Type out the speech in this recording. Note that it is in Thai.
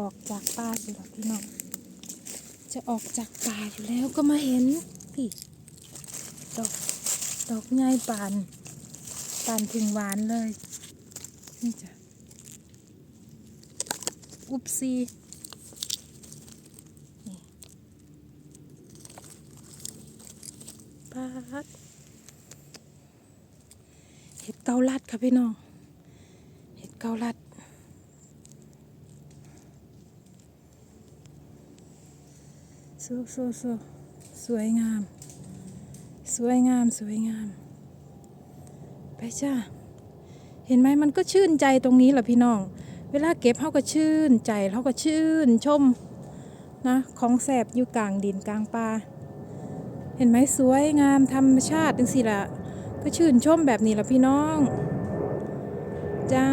ออกจากป่าอยู่แล้วพี่น้องจะออกจากป่าอยู่แล้วก็มาเห็นพี่ดอกดอกใหญ่ปานปานถึงหวานเลยนี่จ้ะอุบซีนี่ปาดเห็ดเกาลัดค่ะพี่น้อง เห็ดเกาลัด สู้สู้สู้สวยงาม สวยงามสวยงาม ไปจ้าเห็นไหมมันก็ชื่นใจตรงนี้แหละพี่น้อง เวลาเก็บเขาก็ชื่นใจเขาก็ชื่นชมนะของแสบอยู่กลางดินกลางป่าเห็นไหมสวยงามธรรมชาติจังสิละก็ชื่นชมแบบนี้ละพี่น้อง จ้า